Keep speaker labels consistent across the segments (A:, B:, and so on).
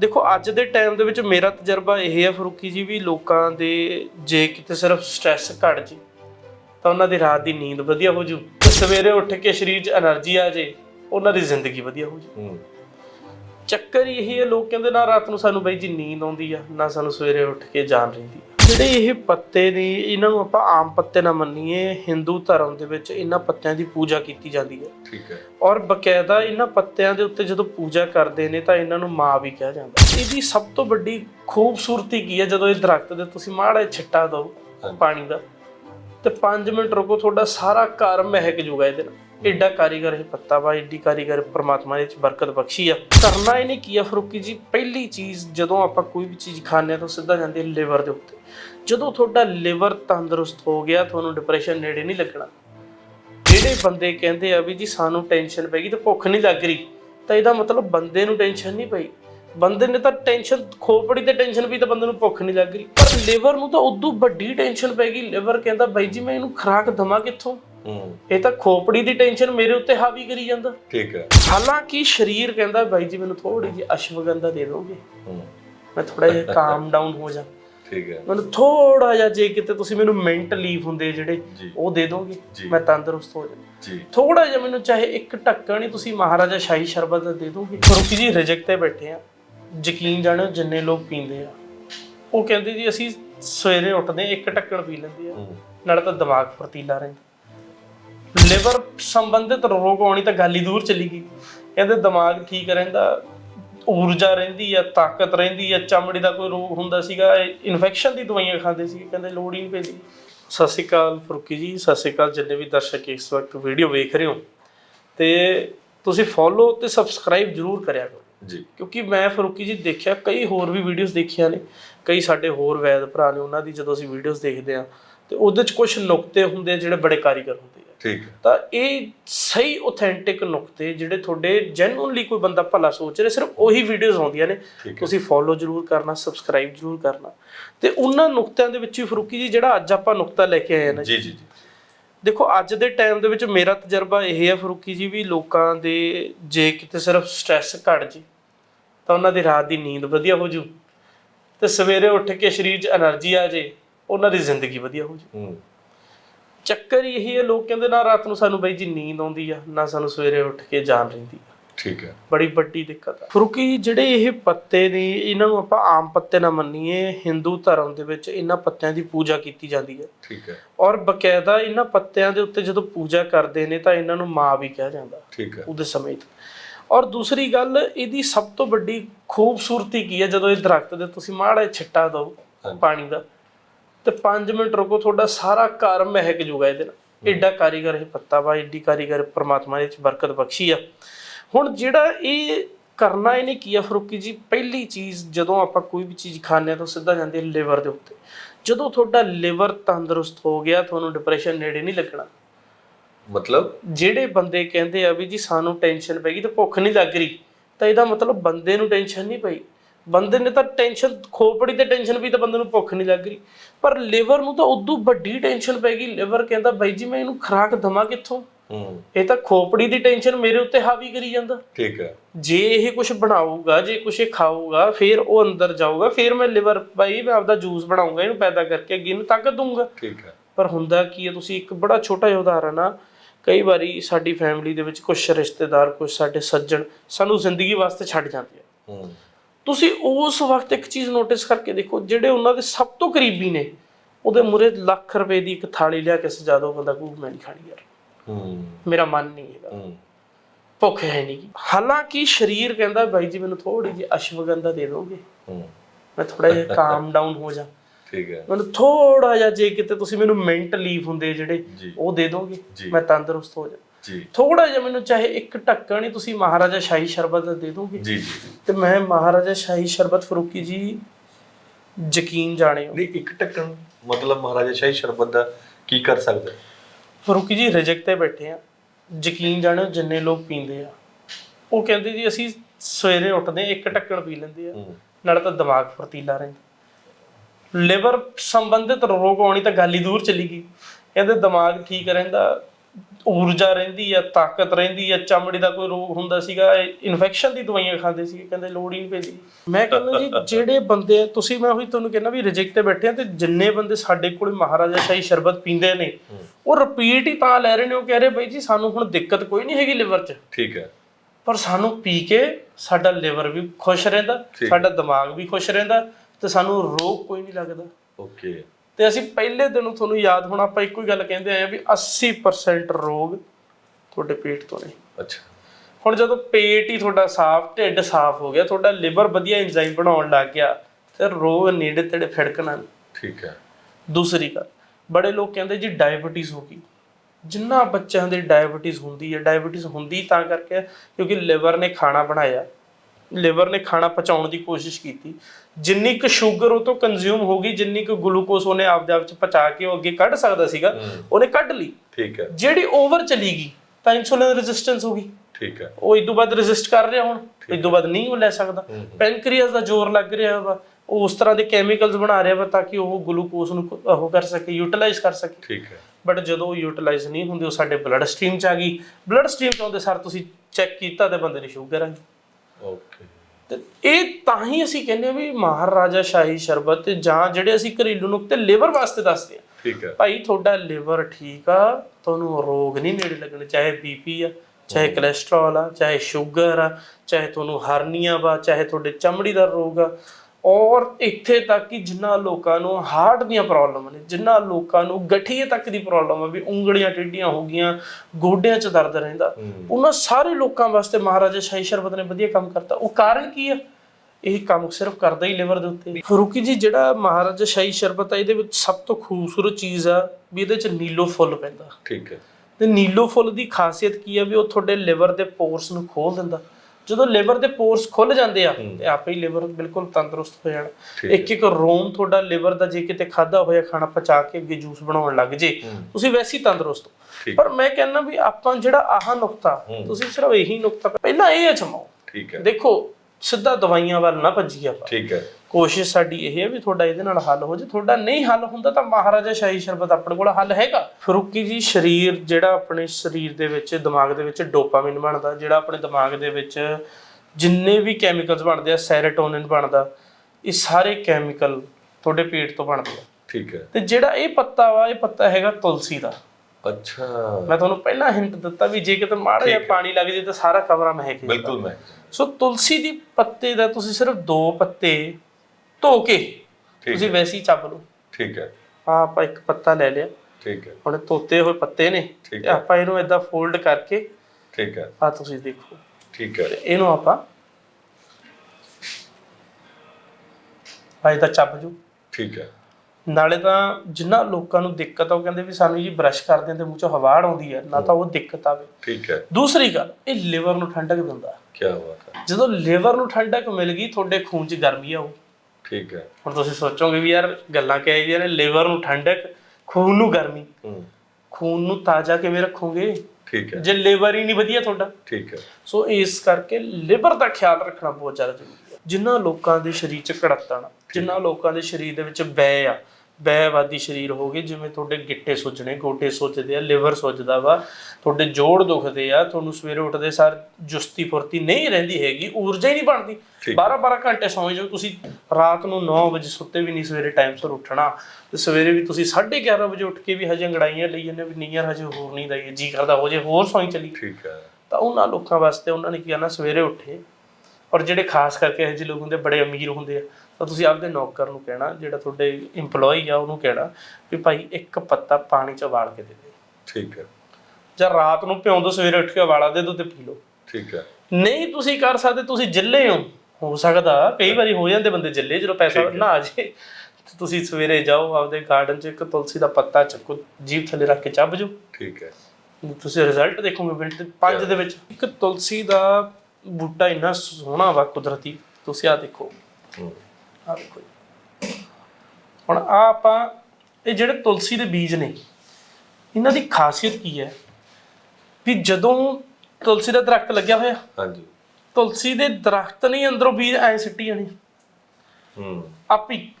A: ਦੇਖੋ ਅੱਜ ਦੇ ਟਾਈਮ ਦੇ ਵਿੱਚ ਮੇਰਾ ਤਜਰਬਾ ਇਹ ਹੈ ਫਰੂਕੀ ਜੀ ਵੀ ਲੋਕਾਂ ਦੇ ਜੇ ਕਿਤੇ ਸਿਰਫ ਸਟ੍ਰੈਸ ਘਟ ਜੇ ਤਾਂ ਉਹਨਾਂ ਦੀ ਰਾਤ ਦੀ ਨੀਂਦ ਵਧੀਆ ਹੋ ਜੂ। ਸਵੇਰੇ ਉੱਠ ਕੇ ਸਰੀਰ 'ਚ એનર્ਜੀ ਆ ਜੇ ਉਹਨਾਂ ਦੀ ਜ਼ਿੰਦਗੀ ਵਧੀਆ ਹੋ ਜੂ। ਚੱਕਰ ਇਹ ਹੈ ਲੋਕ ਕਹਿੰਦੇ ਨਾ ਰਾਤ ਨੂੰ ਸਾਨੂੰ ਬਾਈ ਜੀ ਨੀਂਦ ਆਉਂਦੀ ਆ ਨਾ ਸਾਨੂੰ ਸਵੇਰੇ ਉੱਠ ਕੇ ਜਾਨ ਰਹਿੰਦੀ। ਆ ਜਿਹੜੇ ਇਹ ਪੱਤੇ ਨੇ ਇਹਨਾਂ ਨੂੰ ਆਪਾਂ ਆਮ ਪੱਤੇ ਨਾ ਮੰਨੀਏ ਹਿੰਦੂ ਧਰਮ ਦੇ ਵਿੱਚ ਇਹਨਾਂ ਪੱਤਿਆਂ ਦੀ ਪੂਜਾ ਕੀਤੀ ਜਾਂਦੀ ਹੈ।
B: ਠੀਕ ਹੈ।
A: ਔਰ ਬਕਾਇਦਾ ਇਹਨਾਂ ਪੱਤਿਆਂ ਦੇ ਉੱਤੇ ਜਦੋਂ ਪੂਜਾ ਕਰਦੇ ਨੇ ਤਾਂ ਇਹਨਾਂ ਨੂੰ ਮਾਂ ਵੀ ਕਿਹਾ ਜਾਂਦਾ ਇਹਦੀ ਸਭ ਤੋਂ ਵੱਡੀ ਖੂਬਸੂਰਤੀ ਕੀ ਹੈ? ਜਦੋਂ ਇਹ ਦਰਖਤ ਦੇ ਤੁਸੀਂ ਮਾੜਾ ਛਿੱਟਾ ਦਿਓ
B: ਹਾਂਜੀ।
A: ਪਾਣੀ ਦਾ ਤੇ 5 ਮਿੰਟ ਰੁਕੋ ਤੁਹਾਡਾ ਸਾਰਾ ਘਰ ਮਹਿਕ ਜੂਗਾ ਇਹਦੇ ਨਾਲ। ਐਡਾ ਕਾਰੀਗਰ ਇਹ ਪੱਤਾ ਵਾ ਐਡੀ ਕਾਰੀਗਰ ਪ੍ਰਮਾਤਮਾ ਦੇ ਵਿੱਚ ਬਰਕਤ ਬਖਸ਼ੀ ਆ। ਕਰਨਾ ਇਹਨੇ ਕੀ ਆ, ਫਰੂਕੀ ਜੀ, ਪਹਿਲੀ ਚੀਜ਼ ਜਦੋਂ ਆਪਾਂ ਕੋਈ ਵੀ ਚੀਜ਼ ਖਾਂਦੇ ਆ ਤਾਂ ਸਿੱਧਾ ਜਾਂਦੀ ਲਿਵਰ ਦੇ ਉੱਤੇ। ਜਦੋਂ ਤੁਹਾਡਾ ਲਿਵਰ ਤੰਦਰੁਸਤ ਹੋ ਗਿਆ, ਤੁਹਾਨੂੰ ਡਿਪਰੈਸ਼ਨ ਨੇੜੇ ਨਹੀਂ ਲੱਗਣਾ। ਜਿਹੜੇ ਬੰਦੇ ਕਹਿੰਦੇ ਆ ਵੀ ਜੀ ਸਾਨੂੰ ਟੈਨਸ਼ਨ ਪੈ ਗਈ ਤੇ ਭੁੱਖ ਨਹੀਂ ਲੱਗ ਰਹੀ, ਤਾਂ ਇਹਦਾ ਮਤਲਬ ਬੰਦੇ ਨੂੰ ਟੈਨਸ਼ਨ ਨਹੀਂ ਪਈ। ਬੰਦੇ ਨੇ ਤਾਂ ਟੈਨਸ਼ਨ ਖੋਪੜੀ ਤੇ ਟੈਨਸ਼ਨ ਵੀ ਤਾਂ ਬੰਦੇ ਨੂੰ ਭੁੱਖ ਨਹੀਂ ਲੱਗ ਰਹੀ। ਪਰ ਲਿਵਰ ਨੂੰ ਤਾਂ ਉਦੋਂ ਵੱਡੀ ਟੈਨਸ਼ਨ ਪੈ ਗਈ। ਲਿਵਰ ਕਹਿੰਦਾ ਬਾਈ ਜੀ ਮੈਂ ਇਹਨੂੰ ਖੁਰਾਕ ਦਵਾਂ ਕਿੱਥੋਂ? ਇਹ ਤਾਂ ਖੋਪੜੀ ਦੀ ਟੈਨਸ਼ਨ ਮੇਰੇ ਉੱਤੇ ਹਾਵੀ ਕਰੀ ਜਾਂਦਾ।
B: ਠੀਕ ਹੈ।
A: ਹਾਲਾਂਕਿ ਸਰੀਰ ਕਹਿੰਦਾ ਬਾਈ ਜੀ ਮੈਨੂੰ ਥੋੜੀ ਜਿਹੀ ਅਸ਼ਵਗੰਧਾ ਦੇ ਦੋਗੇ। ਮੈਂ ਥੋੜਾ ਜਿਹਾ ਕਾਮ ਡਾਊਨ ਹੋ ਜਾ।
B: ਠੀਕ ਹੈ।
A: ਮੈਨੂੰ ਥੋੜਾ ਜਿਹਾ ਜੇ ਕਿਤੇ ਤੁਸੀਂ ਮੈਨੂੰ ਮਿੰਟ ਲੀਵ ਹੁੰਦੇ ਜਿਹੜੇ ਉਹ ਦੇ ਦੋਗੇ। ਮੈਂ ਤੰਦਰੁਸਤ ਹੋ ਜਾ।
B: ਜੀ।
A: ਥੋੜਾ ਜਿਹਾ ਮੈਨੂੰ ਚਾਹੇ ਇੱਕ ਢੱਕਣ ਹੀ ਤੁਸੀਂ ਮਹਾਰਾਜਾ ਸ਼ਾਹੀ ਸ਼ਰਬਤ ਦਾ ਦੇ ਦੋਗੇ। ਫਰੂਕੀ ਜੀ ਰਿਜਕ ਤੇ ਬੈਠੇ ਆ। ਯਕੀਨ ਜਾਣੋ ਜਿੰਨੇ ਲੋਕ ਪੀਂਦੇ ਆ। ਉਹ ਕਹਿੰਦੇ ਜੀ ਅਸੀਂ ਸਵੇਰੇ ਉੱਠਦੇ ਇੱਕ ਢੱਕਣ ਪੀ ਲੈਂਦੇ ਆ। ਨਾਲੇ ਤਾਂ ਦਿਮਾਗ ਫਰਤੀਲਾ ਰਹਿੰਦਾ। ਲਿਵਰ ਸੰਬੰਧਿਤ ਰੋਗ ਆਉਣੀ ਤਾਂ ਗੱਲ ਹੀ ਦੂਰ ਚਲੀ ਗਈ। ਕਹਿੰਦੇ ਦਿਮਾਗ ਠੀਕ ਰਹਿੰਦਾ ਊਰਜਾ ਰਹਿੰਦੀ ਆ ਤਾਕਤ ਰਹਿੰਦੀ ਆ ਚਮੜੀ ਦਾ ਕੋਈ ਰੋਗ ਹੁੰਦਾ ਸੀਗਾ ਇਨਫੈਕਸ਼ਨ ਦੀ ਦਵਾਈਆਂ ਖਾਂਦੇ ਸੀ ਕਹਿੰਦੇ ਲੋੜ ਹੀ ਨਹੀਂ ਪੈਂਦੀ। ਸਤਿ ਸ਼੍ਰੀ ਅਕਾਲ ਫਰੂਕੀ ਜੀ ਸਤਿ ਸ਼੍ਰੀ ਅਕਾਲ ਜਿੰਨੇ ਵੀ ਦਰਸ਼ਕ ਇਸ ਵਕਤ ਵੀਡੀਓ ਵੇਖ ਰਹੇ ਹੋ। ਤੇ ਤੁਸੀਂ ਫੋਲੋ ਤੇ ਸਬਸਕ੍ਰਾਈਬ ਜਰੂਰ ਕਰਿਆ ਕਰੋ।
B: ਜੀ।
A: ਕਿਉਂਕਿ ਮੈਂ ਫਰੂਕੀ ਜੀ ਦੇਖਿਆ ਕਈ ਹੋਰ ਵੀ ਵੀਡੀਓਜ਼ ਦੇਖੀਆਂ ਨੇ। ਕਈ ਸਾਡੇ ਹੋਰ ਵੈਦ ਭਰਾ ਨੇ ਉਹਨਾਂ ਦੀ ਜਦੋਂ ਅਸੀਂ ਵੀਡੀਓਜ਼ ਦੇਖਦੇ ਆ ਤੇ ਉਹਦੇ ਚ ਕੁਝ ਨੁਕਤੇ ਹੁੰਦੇ ਜਿਹੜੇ ਬੜੇ ਕਾਰੀਗਰ ਹੁੰਦੇ
B: ਠੀਕ
A: ਤਾਂ ਇਹ ਸਹੀ ਆਥੈਂਟਿਕ ਨੁਕਤੇ ਜਿਹੜੇ ਤੁਹਾਡੇ ਜੈਨੂਇਨਲੀ ਕੋਈ ਬੰਦਾ ਭਲਾ ਸੋਚ ਰਿਹਾ ਸਿਰਫ ਉਹੀ ਵੀਡੀਓਜ਼ ਆਉਂਦੀਆਂ ਨੇ। ਤੁਸੀਂ ਫੋਲੋ ਜ਼ਰੂਰ ਕਰਨਾ ਸਬਸਕ੍ਰਾਈਬ ਜ਼ਰੂਰ ਕਰਨਾ। ਤੇ ਉਹਨਾਂ ਨੁਕਤਿਆਂ ਦੇ ਵਿੱਚ ਹੀ ਫਰੂਕੀ ਜੀ ਜਿਹੜਾ ਅੱਜ ਆਪਾਂ ਨੁਕਤਾ ਲੈ ਕੇ ਆਏ ਨਾ
B: ਜੀ। ਜੀ ਜੀ
A: ਦੇਖੋ ਅੱਜ ਦੇ ਟਾਈਮ ਦੇ ਵਿੱਚ ਮੇਰਾ ਤਜਰਬਾ ਇਹ ਹੈ ਫਰੂਕੀ ਜੀ ਵੀ ਲੋਕਾਂ ਦੇ ਜੇ ਕਿਤੇ ਸਿਰਫ ਸਟ੍ਰੈਸ ਘਟ ਜੇ ਤਾਂ ਉਹਨਾਂ ਦੀ ਰਾਤ ਦੀ ਨੀਂਦ ਵਧੀਆ ਹੋ ਜੂ। ਤੇ ਸਵੇਰੇ ਉੱਠ ਕੇ ਸਰੀਰ 'ਚ એનર્ਜੀ ਆ ਜੇ ਉਹਨਾਂ ਦੀ ਜ਼ਿੰਦਗੀ ਵਧੀਆ ਹੋ ਜੂ। ਚੱਕਰ ਇਹ ਹੈ ਲੋਕ ਕਹਿੰਦੇ ਨਾ ਰਾਤ ਨੂੰ ਸਾਨੂੰ ਬਈ ਜੀ ਨੀਂਦ ਆਉਂਦੀ ਆ ਨਾ ਸਾਨੂੰ ਸਵੇਰੇ ਉੱਠ ਕੇ ਜਾਨ ਰਹਿੰਦੀ ਆ।
B: ਠੀਕ ਹੈ।
A: ਬੜੀ ਵੱਡੀ ਦਿੱਕਤ ਆ। ਫਰੂਕੀ ਜਿਹੜੇ ਇਹ ਪੱਤੇ ਨੇ ਇਹਨਾਂ ਨੂੰ ਆਪਾਂ ਆਮ ਪੱਤੇ ਨਾ ਮੰਨੀਏ ਹਿੰਦੂ ਧਰਮ ਦੇ ਵਿੱਚ ਇਹਨਾਂ ਪੱਤਿਆਂ ਦੀ ਪੂਜਾ ਕੀਤੀ ਜਾਂਦੀ ਹੈ।
B: ਠੀਕ ਹੈ।
A: ਔਰ ਬਕਾਇਦਾ ਇਹਨਾਂ ਪੱਤਿਆਂ ਦੇ ਉੱਤੇ ਜਦੋਂ ਪੂਜਾ ਕਰਦੇ ਨੇ ਤਾਂ ਇਹਨਾਂ ਨੂੰ ਮਾਂ ਵੀ ਕਿਹਾ ਜਾਂਦਾ।
B: ਠੀਕ ਹੈ।
A: ਉਹਦੇ ਸਮੇਤ। ਔਰ ਦੂਸਰੀ ਗੱਲ ਇਹਦੀ ਸਭ ਤੋਂ ਵੱਡੀ ਖੂਬਸੂਰਤੀ ਕੀ ਹੈ? ਜਦੋਂ ਇਹ ਦਰਖਤ ਦੇ ਤੁਸੀਂ ਮਾੜਾ ਛਿੱਟਾ ਦਿਓ
B: ਹਾਂਜੀ।
A: ਪਾਣੀ ਦਾ ਤੇ 5 ਮਿੰਟ ਰੁਕੋ ਤੁਹਾਡਾ ਸਾਰਾ ਘਰ ਮਹਿਕ ਜੂਗਾ ਇਹਦੇ ਨਾਲ। ਐਡਾ ਕਾਰੀਗਰ ਇਹ ਪੱਤਾ ਵਾ ਐਡੀ ਕਾਰੀਗਰ ਪ੍ਰਮਾਤਮਾ ਨੇ ਇਹ ਚ ਬਰਕਤ ਬਖਸ਼ੀ ਆ। ਹੁਣ ਜਿਹੜਾ ਇਹ ਕਰਨਾ ਇਹਨੇ ਕੀ ਆ ਫਰੂਕੀ ਜੀ ਪਹਿਲੀ ਚੀਜ਼ ਜਦੋਂ ਆਪਾਂ ਕੋਈ ਵੀ ਚੀਜ਼ ਖਾਂਦੇ ਆ ਤਾਂ ਸਿੱਧਾ ਜਾਂਦੀ ਹੈ ਲਿਵਰ ਦੇ ਉੱਤੇ। ਜਦੋਂ ਤੁਹਾਡਾ ਲਿਵਰ ਤੰਦਰੁਸਤ ਹੋ ਗਿਆ ਤੁਹਾਨੂੰ ਡਿਪਰੈਸ਼ਨ ਨੇੜੇ ਨਹੀਂ ਲੱਗਣਾ।
B: ਮਤਲਬ?
A: ਜਿਹੜੇ ਬੰਦੇ ਕਹਿੰਦੇ ਆ ਵੀ ਜੀ ਸਾਨੂੰ ਟੈਨਸ਼ਨ ਪੈ ਗਈ ਤੇ ਭੁੱਖ ਨਹੀਂ ਲੱਗ ਰਹੀ ਤਾਂ ਇਹਦਾ ਮਤਲਬ ਬੰਦੇ ਨੂੰ ਟੈਨਸ਼ਨ ਨਹੀਂ ਪਈ। ਬੰਦੇ ਨੇ ਤਾਂ ਟੈਨਸ਼ਨ ਖੋਪੜੀ ਤੇ ਟੈਨਸ਼ਨ ਵੀ ਤਾਂ ਬੰਦੇ ਨੂੰ ਭੁੱਖ ਨਹੀਂ ਲੱਗ ਰਹੀ। ਪਰ ਲਿਵਰ ਨੂੰ ਤਾਂ ਉਦੋਂ ਵੱਡੀ ਟੈਨਸ਼ਨ ਪੈ ਗਈ। ਲਿਵਰ ਕਹਿੰਦਾ ਬਾਈ ਜੀ ਮੈਂ ਇਹਨੂੰ ਖੁਰਾਕ ਦਵਾਂ ਕਿੱਥੋਂ? ਇਹ ਤਾਂ ਖੋਪੜੀ ਦੀ ਟੈਨਸ਼ਨ ਮੇਰੇ ਉੱਤੇ ਹਾਵੀ ਕਰੀ ਜਾਂਦਾ।
B: ਠੀਕ ਹੈ।
A: ਜੇ ਇਹ ਕੁਝ ਬਣਾਊਗਾ ਜੇ ਕੁਝ ਇਹ ਖਾਊਗਾ ਫਿਰ ਉਹ ਅੰਦਰ ਜਾਊਗਾ। ਫਿਰ ਮੈਂ ਲਿਵਰ ਬਾਈ ਮੈਂ ਆਪਦਾ ਜੂਸ ਬਣਾਉਂਗਾ ਇਹਨੂੰ ਪੈਦਾ ਕਰਕੇ ਅੱਗੇ ਇਹਨੂੰ ਤਾਕਤ ਦੂੰਗਾ
B: ਠੀਕ ਹੈ।
A: ਪਰ ਹੁੰਦਾ ਕੀ ਹੈ ਤੁਸੀਂ ਇੱਕ ਬੜਾ ਛੋਟਾ ਜਿਹਾ ਉਦਾਹਰਣ ਆ। ਕਈ ਵਾਰੀ ਸਾਡੀ ਫੈਮਿਲੀ ਦੇ ਵਿੱਚ ਕੁਝ ਰਿਸ਼ਤੇਦਾਰ ਕੁਝ ਸਾਡੇ ਸੱਜਣ ਸਾਨੂੰ ਜ਼ਿੰਦਗੀ ਵਾਸਤੇ ਛੱਡ ਜਾਂਦੇ ਆ।
B: ਹੂੰ।
A: ਤੁਸੀਂ ਉਸ ਵਕਤ ਇੱਕ ਚੀਜ਼ ਨੋਟਿਸ ਕਰਕੇ ਦੇਖੋ ਜਿਹੜੇ ਉਹਨਾਂ ਦੇ ਸਭ ਤੋਂ ਕਰੀਬੀ ਨੇ ਉਹਦੇ ਮੁਰੇ ਲੱਖ ਰੁਪਏ ਦੀ ਇੱਕ ਥਾਲੀ ਲਿਆ ਕੇ ਸਜਾ ਦੋ ਬੰਦਾ ਕਹੂ ਮੈਂ ਨਹੀਂ ਖਾਣੀ ਯਾਰ।
B: ਹੂੰ।
A: ਮੇਰਾ ਮਨ ਨਹੀਂ ਹੈਗਾ।
B: ਹੂੰ।
A: ਭੁੱਖ ਹੈ ਨਹੀਂ। ਹਾਲਾਂਕਿ ਸਰੀਰ ਕਹਿੰਦਾ ਬਾਈ ਜੀ ਮੈਨੂੰ ਥੋੜੀ ਜਿਹੀ ਅਸ਼ਵਗੰਧਾ ਦੇ ਦੋਗੇ।
B: ਹੂੰ।
A: ਮੈਂ ਥੋੜਾ ਜਿਹਾ ਕਾਮ ਡਾਊਨ ਹੋ ਜਾ।
B: ਠੀਕ ਹੈ।
A: ਮੈਨੂੰ ਥੋੜਾ ਜਿਹਾ ਜੇ ਕਿਤੇ ਤੁਸੀਂ ਮੈਨੂੰ ਮਿੰਟ ਲੀਵ ਹੁੰਦੇ ਜਿਹੜੇ ਉਹ ਦੇ ਦੋਗੇ। ਮੈਂ ਤੰਦਰੁਸਤ ਹੋ ਜਾ।
B: ਜੀ।
A: ਥੋੜਾ ਜਿਹਾ ਮੈਨੂੰ ਚਾਹੇ ਇੱਕ ਢੱਕਣ ਹੀ ਤੁਸੀਂ ਮਹਾਰਾਜਾ ਸ਼ਾਹੀ ਸ਼ਰਬਤ ਦਾ ਦੇ ਦੋਗੇ।
B: ਜੀ ਜੀ।
A: ਤੇ ਮੈਂ ਮਹਾਰਾਜਾ ਸ਼ਾਹੀ ਸ਼ਰਬਤ ਫਰੂਕੀ ਜੀ ਯਕੀਨ ਜਾਣਿਓ
B: ਨਹੀਂ ਇੱਕ ਟੱਕਣ ਮਤਲਬ ਮਹਾਰਾਜਾ ਸ਼ਾਹੀ ਸ਼ਰਬਤ ਦਾ ਕੀ ਕਰ ਸਕਦਾ?
A: ਫਰੂਕੀ ਜੀ ਰਿਜਕ ਤੇ ਬੈਠੇ ਆ। ਯਕੀਨ ਜਾਣਿਓ ਜਿੰਨੇ ਲੋਕ ਪੀਂਦੇ ਆ। ਉਹ ਕਹਿੰਦੇ ਜੀ ਅਸੀਂ ਸਵੇਰੇ ਉੱਠਦੇ ਇੱਕ ਢੱਕਣ ਪੀ ਲੈਂਦੇ ਆ। ਨਾਲੇ ਤਾਂ ਦਿਮਾਗ ਫਰਤੀਲਾ ਰਹਿੰਦਾ। ਲਿਵਰ ਸੰਬੰਧਿਤ ਰੋਗ ਆਉਣੀ ਤਾਂ ਗੱਲ ਹੀ ਦੂਰ ਚਲੀ ਗਈ। ਕਹਿੰਦੇ ਦਿਮਾਗ ਠੀਕ ਰਹਿੰਦਾ ਊਰਜਾ ਰਹਿੰਦੀ ਆ ਤਾਕਤ ਰਹਿੰਦੀ ਆ ਚਮੜੀ ਦਾ ਕੋਈ ਰੋਗ ਹੁੰਦਾ ਸੀਗਾ ਇਨਫੈਕਸ਼ਨ ਦੀ ਦਵਾਈਆਂ ਖਾਂਦੇ ਸੀ ਕਹਿੰਦੇ ਲੋੜ ਹੀ ਨਹੀਂ ਪੈਂਦੀ। ਮੈਂ ਕਹਿੰਦਾ ਜੀ ਜਿਹੜੇ ਬੰਦੇ ਤੁਸੀਂ ਮੈਂ ਉਹੀ ਤੁਹਾਨੂੰ ਕਹਿੰਦਾ ਵੀ ਰਿਜੈਕਟ ਤੇ ਬੈਠੇ ਆ ਤੇ ਜਿੰਨੇ ਬੰਦੇ ਸਾਡੇ ਕੋਲ ਮਹਾਰਾਜਾ ਸ਼ਾਹੀ ਸ਼ਰਬਤ ਪੀਂਦੇ ਨੇ ਉਹ ਰਿਪੀਟ ਹੀ ਤਾਂ ਲੈ ਰਹੇ ਨੇ ਉਹ ਕਹਿ ਰਹੇ ਬਈ ਜੀ ਸਾਨੂੰ ਹੁਣ ਦਿੱਕਤ ਕੋਈ ਨਹੀਂ ਹੈਗੀ ਲਿਵਰ 'ਚ।
B: ਠੀਕ ਹੈ।
A: ਪਰ ਸਾਨੂੰ ਪੀ ਕੇ ਸਾਡਾ ਲਿਵਰ ਵੀ ਖੁਸ਼ ਰਹਿੰਦਾ। ਸਾਡਾ ਦਿਮਾਗ ਵੀ ਖੁਸ਼ ਰਹਿੰਦਾ ਤੇ ਸਾਨੂੰ ਰੋਗ ਕੋਈ ਨਹੀਂ ਲੱਗਦਾ।
B: ਓਕੇ
A: ਤੇ ਅਸੀਂ ਪਹਿਲੇ ਦਿਨ ਤੁਹਾਨੂੰ ਯਾਦ ਹੋਣਾ ਆਪਾਂ ਇੱਕੋ ਹੀ ਗੱਲ ਕਹਿੰਦੇ ਆਏ ਆ ਵੀ 80% ਰੋਗ ਤੁਹਾਡੇ ਪੇਟ ਤੋਂ ਨੇ।
B: ਅੱਛਾ।
A: ਹੁਣ ਜਦੋਂ ਪੇਟ ਹੀ ਤੁਹਾਡਾ ਸਾਫ਼ ਢਿੱਡ ਸਾਫ਼ ਹੋ ਗਿਆ ਤੁਹਾਡਾ ਲਿਵਰ ਵਧੀਆ ਐਂਜ਼ਾਈਮ ਬਣਾਉਣ ਲੱਗ ਗਿਆ ਫਿਰ ਰੋਗ ਨੇੜੇ ਤੇੜੇ ਫਿੜਕਣਾ
B: ਠੀਕ ਹੈ।
A: ਦੂਸਰੀ ਗੱਲ ਬੜੇ ਲੋਕ ਕਹਿੰਦੇ ਜੀ ਡਾਇਬੀਟੀਜ਼ ਹੋ ਗਈ। ਜਿੰਨਾ ਬੱਚਿਆਂ ਦੇ ਡਾਇਬੀਟੀਜ਼ ਹੁੰਦੀ ਹੈ ਡਾਇਬੀਟੀਜ਼ ਹੁੰਦੀ ਤਾਂ ਕਰਕੇ ਕਿਉਂਕਿ ਲਿਵਰ ਨੇ ਖਾਣਾ ਬਣਾਇਆ। ਲਿਵਰ ਨੇ ਖਾਣਾ ਪਚਾਉਣ ਦੀ ਕੋਸ਼ਿਸ਼ ਕੀਤੀ। ਜਿੰਨੀ ਕੁ ਸ਼ੂਗਰ ਉਹ ਤੋਂ ਕੰਜ਼ਿਊਮ ਹੋ ਗਈ ਜਿੰਨੀ ਕੁ ਗਲੂਕੋਜ਼ ਉਹਨੇ ਆਪਦੇ ਆਪ ਚ ਪਚਾ ਕੇ ਉਹ ਅੱਗੇ ਕੱਢ ਸਕਦਾ ਸੀਗਾ ਉਹਨੇ ਕੱਢ ਲਈ।
B: ਠੀਕ ਹੈ।
A: ਜਿਹੜੀ ਓਵਰ ਚਲੀ ਗਈ ਤਾਂ ਇਨਸੂਲਿਨ ਰੈਜ਼ਿਸਟੈਂਸ ਹੋ ਗਈ।
B: ਠੀਕ ਹੈ।
A: ਉਹ ਇਦੋਂ ਬਾਅਦ ਰੈਜ਼ਿਸਟ ਕਰ ਰਿਹਾ ਹੁਣ ਇਦੋਂ ਬਾਅਦ ਨਹੀਂ ਉਹ ਲੈ ਸਕਦਾ। ਪੈਨਕ੍ਰੀਅਸ ਦਾ ਜ਼ੋਰ ਲੱਗ ਰਿਹਾ ਵਾ ਉਹ ਉਸ ਤਰ੍ਹਾਂ ਦੇ ਕੈਮੀਕਲਸ ਬਣਾ ਰਿਹਾ ਵਾ ਤਾਂ ਕਿ ਉਹ ਗਲੂਕੋਜ਼ ਨੂੰ ਉਹ ਕਰ ਸਕੇ ਯੂਟਿਲਾਈਜ਼ ਕਰ ਸਕੇ।
B: ਠੀਕ ਹੈ।
A: ਬਟ ਜਦੋਂ ਉਹ ਯੂਟਿਲਾਈਜ਼ ਨਹੀਂ ਹੁੰਦੀ ਉਹ ਸਾਡੇ ਬਲੱਡ ਸਟ੍ਰੀਮ ਚ ਆ ਗਈ। ਬਲੱਡ ਸਟ੍ਰੀਮ ਚ ਆਉਂਦੇ ਸਰ ਤੁਸੀਂ ਚੈੱਕ ਕੀਤਾ ਤੇ ਬੰਦੇ ਦੀ ਸ਼ੂਗਰ ਆ ਗਈ।
B: ਓਕੇ
A: ਤੇ ਇਹ ਤਾਂ ਹੀ ਅਸੀਂ ਕਹਿੰਦੇ ਆ ਵੀ ਮਹਾਰਾਜਾ ਸ਼ਾਹੀ ਸ਼ਰਬਤ ਤੇ ਜਾਂ ਜਿਹੜੇ ਅਸੀਂ ਘਰੇਲੂ ਨੁਕਤੇ ਲਿਵਰ ਵਾਸਤੇ ਦੱਸਦੇ ਆ
B: ਠੀਕ ਹੈ।
A: ਭਾਈ ਤੁਹਾਡਾ ਲਿਵਰ ਠੀਕ ਆ ਤੁਹਾਨੂੰ ਰੋਗ ਨਹੀਂ ਨੇੜੇ ਲੱਗਣੇ ਚਾਹੇ ਬੀਪੀ ਆ ਚਾਹੇ ਕੋਲੇਸਟ੍ਰੋਲ ਆ ਚਾਹੇ ਸ਼ੂਗਰ ਆ ਚਾਹੇ ਤੁਹਾਨੂੰ ਹਰਨੀਆਂ ਵਾ ਚਾਹੇ ਤੁਹਾਡੇ ਚਮੜੀ ਦਾ ਰੋਗ ਆ। ਔਰ ਇੱਥੇ ਤੱਕ ਕਿ ਜਿਨ੍ਹਾਂ ਲੋਕਾਂ ਨੂੰ ਹਾਰਟ ਦੀਆਂ ਪ੍ਰੋਬਲਮ ਨੇ ਜਿਨ੍ਹਾਂ ਲੋਕਾਂ ਨੂੰ ਗਠੀਏ ਤੱਕ ਦੀ ਪ੍ਰੋਬਲਮ ਆ ਵੀ ਉਂਗਲੀਆਂ ਟੇਢੀਆਂ ਹੋ ਗਈਆਂ ਗੋਡਿਆਂ 'ਚ ਦਰਦ ਰਹਿੰਦਾ। ਉਹਨਾਂ ਸਾਰੇ ਲੋਕਾਂ ਵਾਸਤੇ ਮਹਾਰਾਜਾ ਸ਼ਾਹੀ ਸ਼ਰਬਤ ਨੇ ਵਧੀਆ ਕੰਮ ਕਰਤਾ। ਉਹ ਕਾਰਨ ਕੀ ਆ? ਇਹ ਕੰਮ ਸਿਰਫ ਕਰਦਾ ਹੀ ਲਿਵਰ ਦੇ ਉੱਤੇ। ਫਰੂਕੀ ਜੀ ਜਿਹੜਾ ਮਹਾਰਾਜਾ ਸ਼ਾਹੀ ਸ਼ਰਬਤ ਆ ਇਹਦੇ ਵਿੱਚ ਸਭ ਤੋਂ ਖੂਬਸੂਰਤ ਚੀਜ਼ ਆ ਵੀ ਇਹਦੇ 'ਚ ਨੀਲੋ ਫੁੱਲ ਪੈਂਦਾ।
B: ਠੀਕ ਹੈ।
A: ਤੇ ਨੀਲੋ ਫੁੱਲ ਦੀ ਖਾਸੀਅਤ ਕੀ ਆ ਵੀ ਉਹ ਤੁਹਾਡੇ ਲਿਵਰ ਦੇ ਪੋਰਸ ਨੂੰ ਖੋਲ ਦਿੰਦਾ। ਜਦੋਂ ਲਿਵਰ ਦੇ ਪੋਰਸ ਖੁੱਲ ਜਾਂਦੇ ਆ ਤੇ ਆਪੇ ਹੀ ਲਿਵਰ ਬਿਲਕੁਲ ਤੰਦਰੁਸਤ ਹੋ ਜਾਣਾ। ਇੱਕ ਇੱਕ ਰੋਮ ਤੁਹਾਡਾ ਲਿਵਰ ਦਾ ਜੇ ਕਿਤੇ ਖਾਦਾ ਹੋਇਆ ਖਾਣਾ ਪਚਾ ਕੇ ਅੱਗੇ ਜੂਸ ਬਣਾਉਣ ਲੱਗ ਜੇ ਤੁਸੀਂ ਵੈਸੇ ਹੀ ਤੰਦਰੁਸਤ ਹੋ। ਪਰ ਮੈਂ ਕਹਿੰਦਾ ਵੀ ਆਪਾਂ ਜਿਹੜਾ ਆਹ ਨੁਕਤਾ ਤੁਸੀਂ ਸਿਰਫ ਇਹੀ ਨੁਕਤਾ ਪਹਿਲਾਂ ਇਹ ਅਜਮਾਓ
B: ਠੀਕ ਹੈ।
A: ਦੇਖੋ ਸਿੱਧਾ ਦਵਾਈਆਂ ਵੱਲ ਨਾ ਭੱਜੀ ਆਪਾਂ।
B: ਠੀਕ ਹੈ।
A: ਕੋਸ਼ਿਸ਼ ਸਾਡੀ ਇਹ ਹੈ ਵੀ ਤੁਹਾਡਾ ਇਹਦੇ ਨਾਲ ਹੱਲ ਹੋ ਜੇ। ਤੁਹਾਡਾ ਨਹੀਂ ਹੱਲ ਹੁੰਦਾ ਤਾਂ ਮਹਾਰਾਜਾ ਸ਼ਾਹੀ ਸ਼ਰਬਤ ਆਪਣੇ ਕੋਲ ਹੱਲ ਹੈਗਾ। ਫਰੂਕੀ ਜੀ ਸਰੀਰ ਜਿਹੜਾ ਆਪਣੇ ਸਰੀਰ ਦੇ ਵਿੱਚ ਦਿਮਾਗ ਦੇ ਵਿੱਚ ਡੋਪਾਮਾਈਨ ਬਣਦਾ ਜਿਹੜਾ ਆਪਣੇ ਦਿਮਾਗ ਦੇ ਵਿੱਚ ਜਿੰਨੇ ਵੀ ਕੈਮੀਕਲਸ ਬਣਦੇ ਆ ਸੈਰੋਟੋਨਿਨ ਬਣਦਾ ਇਹ ਸਾਰੇ ਕੈਮੀਕਲ ਤੁਹਾਡੇ ਪੇਟ ਤੋਂ ਬਣਦੇ ਆ।
B: ਠੀਕ ਹੈ।
A: ਤੇ ਜਿਹੜਾ ਇਹ ਪੱਤਾ ਵਾ ਇਹ ਪੱਤਾ ਹੈਗਾ ਤੁਲਸੀ ਦਾ।
B: ਅੱਛਾ।
A: ਮੈਂ ਤੁਹਾਨੂੰ ਪਹਿਲਾਂ ਹਿੰਟ ਦਿੱਤਾ ਵੀ ਜੇ ਕਿਤੇ ਮਾੜਾ ਜਿਹਾ ਪਾਣੀ ਲੱਗ ਜੇ ਤਾਂ ਸਾਰਾ ਕਮਰਾ ਮਹਿਕ
B: ਬਿਲਕੁਲ ਮੈਂ
A: ਸੋ ਤੁਲਸੀ ਦੀ ਪੱਤੇ ਦਾ ਤੁਸੀਂ ਸਿਰਫ ਦੋ ਪੱਤੇ ਧੋ ਕੇ ਤੁਸੀਂ ਵੈਸੇ ਹੀ ਚੱਬ ਲਓ।
B: ਠੀਕ ਹੈ।
A: ਆਹ ਆਪਾਂ ਇੱਕ ਪੱਤਾ ਲੈ ਲਿਆ।
B: ਠੀਕ ਹੈ।
A: ਹੁਣ ਧੋਤੇ ਹੋਏ ਪੱਤੇ ਨੇ
B: ਠੀਕ
A: ਤੇ ਆਪਾਂ ਇਹਨੂੰ ਏਦਾਂ ਫੋਲਡ ਕਰਕੇ
B: ਠੀਕ ਹੈ।
A: ਆ ਤੁਸੀਂ ਦੇਖੋ।
B: ਠੀਕ ਹੈ।
A: ਤੇ ਇਹਨੂੰ ਆਪਾਂ ਆਏ ਤਾਂ ਚੱਬ ਜੂ।
B: ਠੀਕ ਹੈ।
A: ਨਾਲੇ ਤਾਂ ਜਿਨ੍ਹਾਂ ਲੋਕਾਂ ਨੂੰ ਦਿੱਕਤ ਆ ਉਹ ਕਹਿੰਦੇ ਵੀ ਸਾਨੂੰ ਜੀ ਬ੍ਰਸ਼ ਕਰਦੇ ਹਾਂ ਤੇ ਮੂੰਹ ਚੋਂ ਹਵਾ ਆਉਂਦੀ ਹੈ ਨਾ ਤਾਂ ਉਹ ਦਿੱਕਤ ਆਵੇ।
B: ਠੀਕ ਹੈ।
A: ਦੂਸਰੀ ਗੱਲ ਇਹ ਲਿਵਰ ਨੂੰ ਠੰਡਕ ਦਿੰਦਾ।
B: ਕੀ ਬਾਤ ਹੈ।
A: ਜਦੋਂ ਲਿਵਰ ਨੂੰ ਠੰਡਕ ਮਿਲ ਗਈ ਤੁਹਾਡੇ ਖੂਨ 'ਚ ਗਰਮੀ ਆਊ
B: ਠੀਕ ਹੈ।
A: ਹੁਣ ਤੁਸੀਂ ਸੋਚੋਗੇ ਵੀ ਯਾਰ ਗੱਲਾਂ ਕਿਹ ਜਿਹੀਆਂ ਨੇ ਲਿਵਰ ਨੂੰ ਠੰਡਕ ਖੂਨ ਨੂੰ ਗਰਮੀ।
B: ਹੂੰ।
A: ਖੂਨ ਨੂੰ ਤਾਜ਼ਾ ਕਿਵੇਂ ਰੱਖੋਗੇ?
B: ਠੀਕ ਹੈ।
A: ਜੇ ਲਿਵਰ ਹੀ ਨਹੀਂ ਵਧੀਆ ਤੁਹਾਡਾ।
B: ਠੀਕ ਹੈ।
A: ਸੋ ਇਸ ਕਰਕੇ ਲਿਵਰ ਦਾ ਖਿਆਲ ਰੱਖਣਾ ਬਹੁਤ ਜ਼ਿਆਦਾ ਜ਼ਰੂਰੀ ਹੈ। ਜਿਨ੍ਹਾਂ ਲੋਕਾਂ ਦੇ ਸਰੀਰ 'ਚ ਕੜਤਣ ਜਿਨ੍ਹਾਂ ਲੋਕਾਂ ਦੇ ਸਰੀਰ ਦੇ ਵਿੱਚ ਬੈ ਆ ਬੈਵਾਦੀ ਸਰੀਰ ਹੋ ਗਏ ਜਿਵੇਂ ਤੁਹਾਡੇ ਗਿੱਟੇ ਸੁੱਜਣੇ ਗੋਡੇ ਸੁੱਜਦੇ ਆ ਲਿਵਰ ਸੁੱਜਦਾ ਵਾ ਤੁਹਾਡੇ ਜੋੜ ਦੁਖਦੇ ਆ ਤੁਹਾਨੂੰ ਸਵੇਰੇ ਉੱਠਦੇ ਸਾਰ ਜੁਸਤੀ ਫੁਰਤੀ ਨਹੀਂ ਰਹਿੰਦੀ ਹੈਗੀ ਊਰਜਾ ਹੀ ਨਹੀਂ ਬਣਦੀ।
B: ਠੀਕ।
A: 12 12 ਘੰਟੇ ਸੌਂ ਜਾਓ ਤੁਸੀਂ ਰਾਤ ਨੂੰ 9 ਵਜੇ ਸੁੱਤੇ ਵੀ ਨਹੀਂ ਸਵੇਰੇ ਟਾਈਮ ਸਿਰ ਉੱਠਣਾ ਤੇ ਸਵੇਰੇ ਵੀ ਤੁਸੀਂ 11:30 ਵਜੇ ਉੱਠ ਕੇ ਵੀ ਹਜੇ ਅੰਗੜਾਈਆਂ ਲਈ ਜਾਂਦੇ ਵੀ ਨਹੀਂ ਯਾਰ ਹਜੇ ਹੋਰ ਨਹੀਂ ਦਈਏ ਜੀ ਕਰਦਾ ਹੋ ਜੇ ਹੋਰ ਸੌਂ ਚੱਲੀ।
B: ਠੀਕ ਹੈ।
A: ਤਾਂ ਉਹਨਾਂ ਲੋਕਾਂ ਵਾਸਤੇ ਉਹਨਾਂ ਨੇ ਕੀ ਕਰਨਾ ਸਵੇਰੇ ਉੱਠੇ ਔਰ ਜਿਹੜੇ ਖਾਸ ਕਰਕੇ ਇਹੋ ਜਿਹੇ ਲੋਕ ਹੁੰਦੇ ਬੜੇ ਅਮੀਰ ਹੁੰਦੇ ਆ ਤਾਂ ਤੁਸੀਂ ਆਪਦੇ ਨੌਕਰ ਨੂੰ ਕਹਿਣਾ ਜਿਹੜਾ ਤੁਹਾਡੇ EMPLOYE ਆ ਉਹਨੂੰ ਕਹਿਣਾ ਵੀ ਭਾਈ ਇੱਕ ਪੱਤਾ ਪਾਣੀ ਚ ਉਬਾਲ ਕੇ ਦੇ ਦੇ।
B: ਠੀਕ ਹੈ।
A: ਜਾਂ ਰਾਤ ਨੂੰ ਭਿਉਂ ਦੋ ਸਵੇਰੇ ਉੱਠ ਕੇ ਉਬਾਲਾ ਦੇ ਦੋ ਤੇ ਪੀ ਲਓ।
B: ਠੀਕ ਹੈ।
A: ਨਹੀਂ ਤੁਸੀਂ ਕਰ ਸਕਦੇ ਤੁਸੀਂ ਜਿੱਲੇ ਹੋ। ਹੋ ਸਕਦਾ ਕਈ ਵਾਰੀ ਹੋ ਜਾਂਦੇ ਬੰਦੇ ਜਿੱਲੇ ਜਦੋਂ ਪੈਸਾ ਨਾ ਆ ਜੇ ਤੇ ਤੁਸੀਂ ਸਵੇਰੇ ਜਾਓ ਆਪਦੇ ਗਾਰਡਨ 'ਚ ਇੱਕ ਤੁਲਸੀ ਦਾ ਪੱਤਾ ਚੱਕੋ ਜੀਭ ਥੱਲੇ ਰੱਖ ਕੇ ਚੱਬ ਜਾਓ।
B: ਠੀਕ ਹੈ।
A: ਤੁਸੀਂ ਰਿਜ਼ਲਟ ਦੇਖੋਗੇ ਮਿੰਟ ਪੰਜ ਦੇ ਵਿੱਚ। ਇੱਕ ਤੁਲਸੀ ਦਾ ਬੂਟਾ ਇੰਨਾ ਸੋਹਣਾ ਵਾ ਕੁਦਰਤੀ ਤੁਸੀਂ ਆ ਦੇਖੋ। ਆ ਦੇਖੋ ਜੀ। ਹੁਣ ਆ ਆਪਾਂ ਇਹ ਜਿਹੜੇ ਤੁਲਸੀ ਦੇ ਬੀਜ ਨੇ ਇਹਨਾਂ ਦੀ ਖਾਸੀਅਤ ਕੀ ਹੈ? ਵੀ ਜਦੋਂ ਤੁਲਸੀ ਦਾ ਦਰਖਤ ਲੱਗਿਆ ਹੋਇਆ
B: ਹਾਂਜੀ।
A: ਤੁਲਸੀ ਦੇ ਦਰਖਤ ਨਹੀਂ ਅੰਦਰੋਂ ਬੀਜ ਐ ਸਿੱਟੀ ਜਾਣੀ।
B: ਹੂੰ।
A: ਆਪੀ।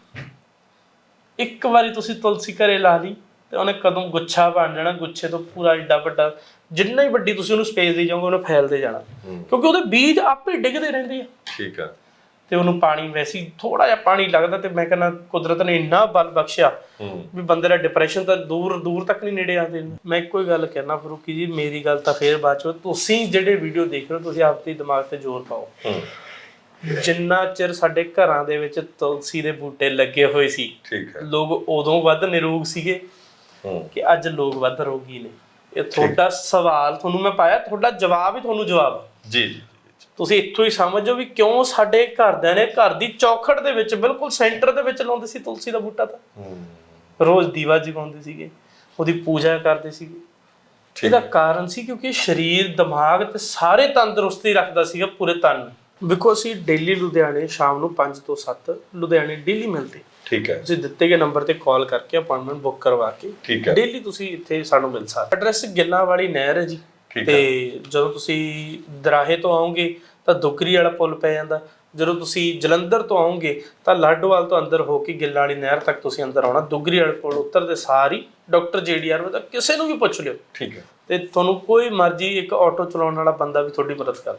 A: ਇੱਕ ਵਾਰੀ ਤੁਸੀਂ ਤੁਲਸੀ ਘਰੇ ਲਾ ਲਈ ਤੇ ਉਹਨੇ ਕਦੋਂ ਗੁੱਛਾ ਬਣ ਜਾਣਾ ਗੁੱਛੇ ਤੋਂ ਪੂਰਾ ਏਡਾ ਵੱਡਾ ਜਿੰਨਾ ਹੀ ਵੱਡੀ ਤੁਸੀਂ ਉਹਨੂੰ ਸਪੇਸ ਦੇ ਜਾਓਗੇ ਉਹਨੇ ਫੈਲਦੇ ਜਾਣਾ। ਕਿਉਂਕਿ ਉਹਦੇ ਬੀਜ ਆਪੇ ਡਿੱਗਦੇ ਰਹਿੰਦੇ ਆ।
B: ਠੀਕ ਆ।
A: ਤੇ ਉਹਨੂੰ ਪਾਣੀ ਵੈਸੀ ਥੋੜਾ ਜਿਹਾ ਪਾਣੀ ਲੱਗਦਾ ਤੇ ਮੈਂ ਕਹਿੰਦਾ ਕੁਦਰਤ ਨੇ ਇੰਨਾ ਬਲ ਬਖਸ਼ਿਆ ਵੀ ਬੰਦੇ ਦਾ ਡਿਪਰੈਸ਼ਨ ਤਾਂ ਦੂਰ ਦੂਰ ਤੱਕ ਨਹੀਂ ਨੇੜੇ ਆਉਂਦੇ। ਮੈਂ ਇੱਕੋ ਹੀ ਗੱਲ ਕਹਿਣਾ ਫਰੂਕੀ ਜੀ ਮੇਰੀ ਗੱਲ ਤਾਂ ਫੇਰ ਬਾਅਦ ਚੋਂ ਤੁਸੀਂ ਜਿਹੜੇ ਵੀਡੀਓ ਦੇਖ ਰਹੇ ਹੋ ਤੁਸੀਂ ਆਪਦੇ ਦਿਮਾਗ ਤੇ ਜ਼ੋਰ ਪਾਓ। ਜਿੰਨਾ ਚਿਰ ਸਾਡੇ ਘਰਾਂ ਦੇ ਵਿੱਚ ਤੁਲਸੀ ਦੇ ਬੂਟੇ ਲੱਗੇ ਹੋਏ ਸੀ
B: ਠੀਕ ਹੈ।
A: ਲੋਕ ਉਦੋਂ ਵੱਧ ਨਿਰੋਗ ਸੀਗੇ ਕਿ ਅੱਜ ਲੋਕ ਵੱਧ ਰੋਗੀ ਨੇ। ਇਹ ਤੁਹਾਡਾ ਸਵਾਲ ਤੁਹਾਨੂੰ ਮੈਂ ਪਾਇਆ ਤੁਹਾਡਾ ਜਵਾਬ ਹੀ ਤੁਹਾਨੂੰ ਜਵਾਬ।
B: ਜੀ।
A: ਤੁਸੀਂ ਇੱਥੋਂ ਹੀ ਸਮਝੋ ਵੀ ਕਿਉਂ ਸਾਡੇ ਘਰਦਿਆਂ ਨੇ ਘਰ ਦੀ ਚੌਖੜ ਦੇ ਵਿੱਚ ਬਿਲਕੁਲ ਸੈਂਟਰ ਦੇ ਵਿੱਚ ਲਾਉਂਦੇ ਸੀ ਤੁਲਸੀ ਦਾ ਬੂਟਾ ਤਾਂ।
B: ਹੂੰ।
A: ਰੋਜ਼ ਦੀਵਾ ਜਗਾਉਂਦੇ ਸੀਗੇ ਉਹਦੀ ਪੂਜਾ ਕਰਦੇ ਸੀਗੇ। ਇਹਦਾ ਕਾਰਨ ਸੀ ਕਿਉਂਕਿ ਸਰੀਰ ਦਿਮਾਗ ਤੇ ਸਾਰੇ ਤੰਦਰੁਸਤੀ ਰੱਖਦਾ ਸੀਗਾ ਪੂਰੇ ਤਨ। ਨੂੰ। ਵੇਖੋ ਅਸੀਂ ਡੇਲੀ ਲੁਧਿਆਣੇ ਸ਼ਾਮ ਨੂੰ 5 ਤੋਂ 7 ਲੁਧਿਆਣੇ ਡੇਲੀ ਮਿਲਦੇ।
B: ਠੀਕ ਹੈ।
A: ਤੁਸੀਂ ਦਿੱਤੇ ਗਏ ਨੰਬਰ ਤੇ ਕਾਲ ਕਰਕੇ ਅਪਾਇੰਟਮੈਂਟ ਬੁੱਕ ਕਰਵਾ ਕੇ
B: ਠੀਕ ਹੈ।
A: ਡੇਲੀ ਤੁਸੀਂ ਇੱਥੇ ਸਾਨੂੰ ਮਿਲ ਸਕਦੇ ਐਡਰੈਸ ਗਿੱਲਾਂ ਵਾਲੀ ਨਹਿਰ ਹੈ ਜੀ। ਤੇ ਜਦੋਂ ਤੁਸੀਂ ਦਰਾਹੇ ਤੋਂ ਆਓਗੇ ਤਾਂ ਦੁਗਰੀ ਵਾਲਾ ਪੁਲ ਪੈ ਜਾਂਦਾ। ਜਦੋਂ ਤੁਸੀਂ ਜਲੰਧਰ ਤੋਂ ਆਓਗੇ ਤਾਂ ਲਾਡੋਵਾਲ ਤੋਂ ਅੰਦਰ ਹੋ ਕੇ ਗਿੱਲਾਂ ਵਾਲੀ ਨਹਿਰ ਤੱਕ ਤੁਸੀਂ ਅੰਦਰ ਆਉਣਾ। ਦੁਗਰੀ ਵਾਲੇ ਪੁਲ ਉੱਤਰਦੇ ਸਾਰੀ ਡਾਕਟਰ ਜੀਡੀਆਰ ਦਾ ਕਿਸੇ ਨੂੰ ਵੀ ਪੁੱਛ ਲਿਓ।
B: ਠੀਕ ਹੈ
A: ਤੇ ਤੁਹਾਨੂੰ ਕੋਈ ਮਰਜ਼ੀ ਇੱਕ ਆਟੋ ਚਲਾਉਣ ਵਾਲਾ ਬੰਦਾ ਵੀ ਤੁਹਾਡੀ ਮਦਦ ਕਰ ਦੂ